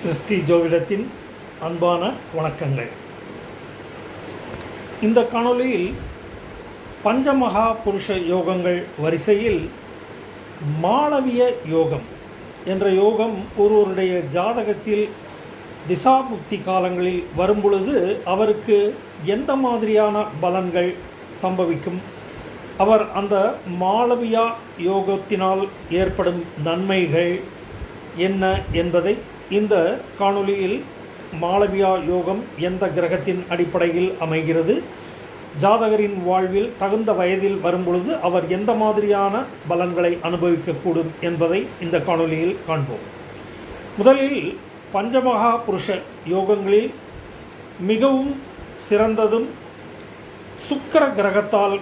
சிருஷ்டி ஜோதிடத்தின் அன்பான வணக்கங்கள். இந்த காணொலியில் பஞ்சமகா புருஷ யோகங்கள் வரிசையில் மாளவிய யோகம் என்ற யோகம் ஒருவருடைய ஜாதகத்தில் திசாபுக்தி காலங்களில் வரும்பொழுது அவருக்கு எந்த மாதிரியான பலன்கள் சம்பவிக்கும்? அவர் அந்த மாளவியா யோகத்தினால் ஏற்படும் நன்மைகள் என்ன என்பதை இந்த காணொளியில் மாளவியா யோகம் எந்த கிரகத்தின் அடிப்படையில் அமைகிறது? ஜாதகரின் வாழ்வில் தகுந்த வயதில் வரும்பொழுது அவர் எந்த மாதிரியான பலன்களை அனுபவிக்கக்கூடும் என்பதை இந்த காணொளியில் காண்போம். முதலில் பஞ்சமகா புருஷ யோகங்களில் மிகவும் சிறந்ததும் சுக்கிர கிரகத்தால்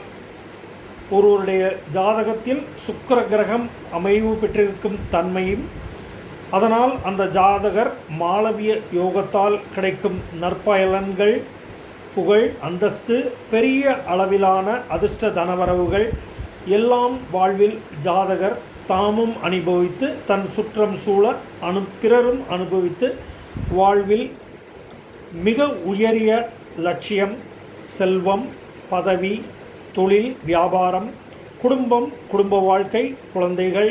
ஒருவருடைய ஜாதகத்தில் சுக்கிர கிரகம் அமைவு பெற்றிருக்கும் தன்மையும் அதனால் அந்த ஜாதகர் மாளவிய யோகத்தால் கிடைக்கும் நற்பயலன்கள் புகழ் அந்தஸ்து பெரிய அளவிலான அதிர்ஷ்ட தனவரவுகள் எல்லாம் வாழ்வில் ஜாதகர் தாமும் அனுபவித்து தன் சுற்றம் சூழ அனு பிறரும் அனுபவித்து வாழ்வில் மிக உயரிய லட்சியம் செல்வம் பதவி தொழில் வியாபாரம் குடும்பம் குடும்ப வாழ்க்கை குழந்தைகள்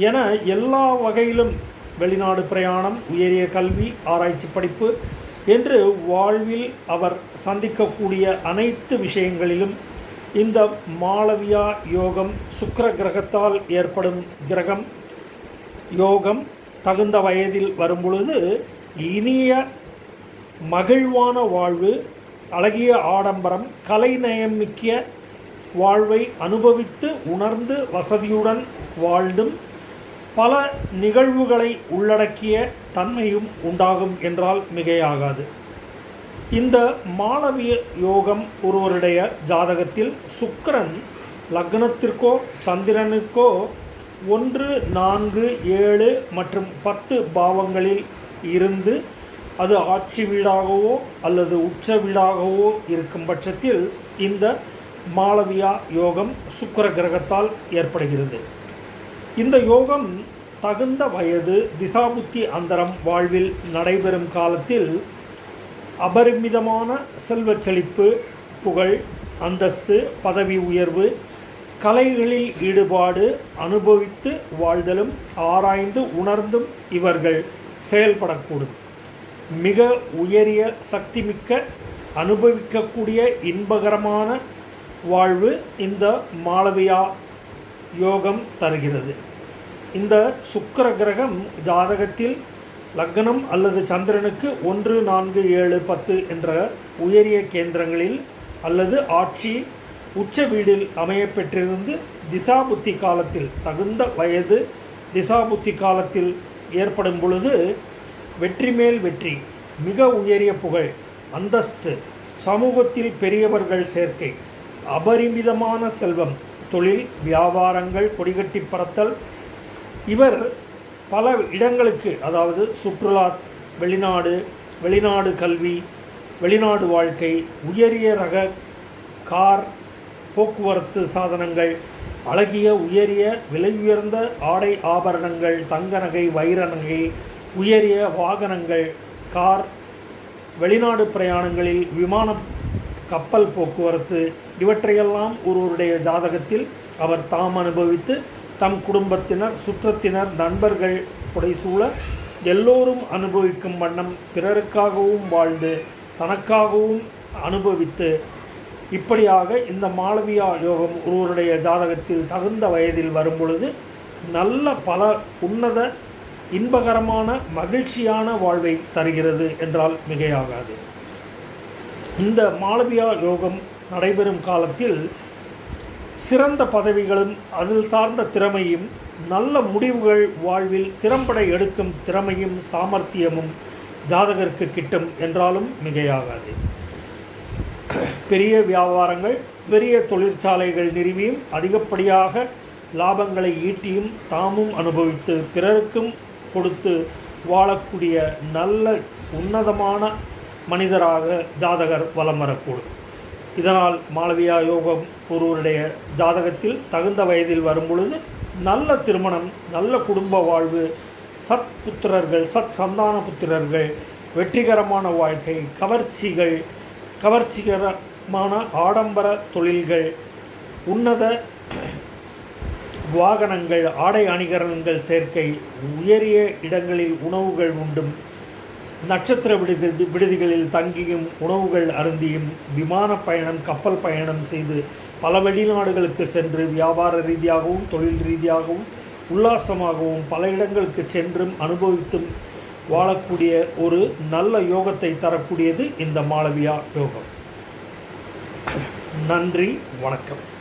என எல்லா வகையிலும் வெளிநாடு பிரயாணம் உயரிய கல்வி ஆராய்ச்சி படிப்பு என்று வாழ்வில் அவர் சந்திக்கக்கூடிய அனைத்து விஷயங்களிலும் இந்த மாளவியா யோகம் சுக்கிர கிரகத்தால் ஏற்படும் கிரகம். யோகம் தகுந்த வயதில் வரும்பொழுது இனிய மகிழ்வான வாழ்வு அழகிய ஆடம்பரம் கலைநயமிக்க வாழ்வை அனுபவித்து உணர்ந்து வசதியுடன் வாழ்ந்தும் பல நிகழ்வுகளை உள்ளடக்கிய தன்மையும் உண்டாகும் என்றால் மிகையாகாது. இந்த மாளவிய யோகம் ஒருவருடைய ஜாதகத்தில் சுக்கரன் லக்னத்திற்கோ சந்திரனுக்கோ ஒன்று நான்கு ஏழு மற்றும் பத்து பாவங்களில் இருந்து அது ஆட்சி வீடாகவோ அல்லது உச்ச வீடாகவோ இருக்கும் பட்சத்தில் இந்த மாளவியா யோகம் சுக்கிர கிரகத்தால் ஏற்படுகிறது. இந்த யோகம் தகுந்த வயது திசாபுத்தி அந்தரம் வாழ்வில் நடைபெறும் காலத்தில் அபரிமிதமான செல்வச் செழிப்பு புகழ் அந்தஸ்து பதவி உயர்வு கலைகளில் ஈடுபாடு அனுபவித்து வாழ்தலும் ஆராய்ந்து உணர்ந்தும் இவர்கள் செயல்படக்கூடும். மிக உயரிய சக்திமிக்க அனுபவிக்கக்கூடிய இன்பகரமான வாழ்வு இந்த மாளவியா யோகம் தருகிறது. இந்த சுக்கிர கிரகம் ஜாதகத்தில் லக்னம் அல்லது சந்திரனுக்கு ஒன்று நான்கு ஏழு பத்து என்ற உயரிய கேந்திரங்களில் அல்லது ஆட்சி உச்ச வீடில் அமையப்பெற்றிருந்து திசாபுத்தி காலத்தில் தகுந்த வயது திசாபுத்தி காலத்தில் ஏற்படும் பொழுது வெற்றி மேல் வெற்றி மிக உயரிய புகழ் அந்தஸ்து சமூகத்தில் பெரியவர்கள் சேர்க்கை அபரிமிதமான செல்வம் தொழில் வியாபாரங்கள் கொடிகட்டி பறத்தல் இவர் பல இடங்களுக்கு அதாவது சுற்றுலா வெளிநாடு வெளிநாடு கல்வி வெளிநாடு வாழ்க்கை உயரிய ரக கார் போக்குவரத்து சாதனங்கள் அழகிய உயரிய விலை உயர்ந்த ஆடை ஆபரணங்கள் தங்க நகை வைர நகை உயரிய வாகனங்கள் கார் வெளிநாடு பிரயாணங்களில் விமான கப்பல் போக்குவரத்து இவற்றையெல்லாம் ஒருவருடைய ஜாதகத்தில் அவர் தாம் அனுபவித்து தம் குடும்பத்தினர் சுற்றத்தினர் நண்பர்கள் புடைசூழ எல்லோரும் அனுபவிக்கும் வண்ணம் பிறருக்காகவும் வாழ்ந்து தனக்காகவும் அனுபவித்து இப்படியாக இந்த மாளவியா யோகம் ஒருவருடைய ஜாதகத்தில் தகுந்த வயதில் வரும்பொழுது நல்ல பல உன்னத இன்பகரமான மகிழ்ச்சியான வாழ்வை தருகிறது என்றால் மிகையாகாது. இந்த மாளவியா யோகம் நடைபெறும் காலத்தில் சிறந்த பதவிகளும் அதில் சார்ந்த திறமையும் நல்ல முடிவுகள் வாழ்வில் திறம்பட எடுக்கும் திறமையும் சாமர்த்தியமும் ஜாதகருக்கு கிட்டும் என்றாலும் மிகையாகாது. பெரிய வியாபாரங்கள் பெரிய தொழிற்சாலைகள் நிறுவியும் அதிகப்படியாக லாபங்களை ஈட்டியும் தாமும் அனுபவித்து பிறருக்கும் கொடுத்து வாழக்கூடிய நல்ல உன்னதமான மனிதராக ஜாதகர் வலம் வரக்கூடும். இதனால் மாளவியா யோகம் ஒருவருடைய ஜாதகத்தில் தகுந்த வயதில் வரும்பொழுது நல்ல திருமணம் நல்ல குடும்ப வாழ்வு சத் புத்திரர்கள் சத் சந்தான புத்திரர்கள் வெற்றிகரமான வாழ்க்கை கவர்ச்சிகள் கவர்ச்சிகரமான ஆடம்பர தொழில்கள் உன்னத வாகனங்கள் ஆடை அணிகரணங்கள் சேர்க்கை உயரிய இடங்களில் உணவுகள் உண்டும். நட்சத்திர விடுதி விடுதிகளில் தங்கியும் உணவுகள் அருந்தியும் விமான பயணம் கப்பல் பயணம் செய்து பல வெளிநாடுகளுக்கு சென்று வியாபார ரீதியாகவும் தொழில் ரீதியாகவும் உல்லாசமாகவும் பல இடங்களுக்கு சென்றும் அனுபவித்தும் வாழக்கூடிய ஒரு நல்ல யோகத்தை தரக்கூடியது இந்த மாளவியா யோகம். நன்றி வணக்கம்.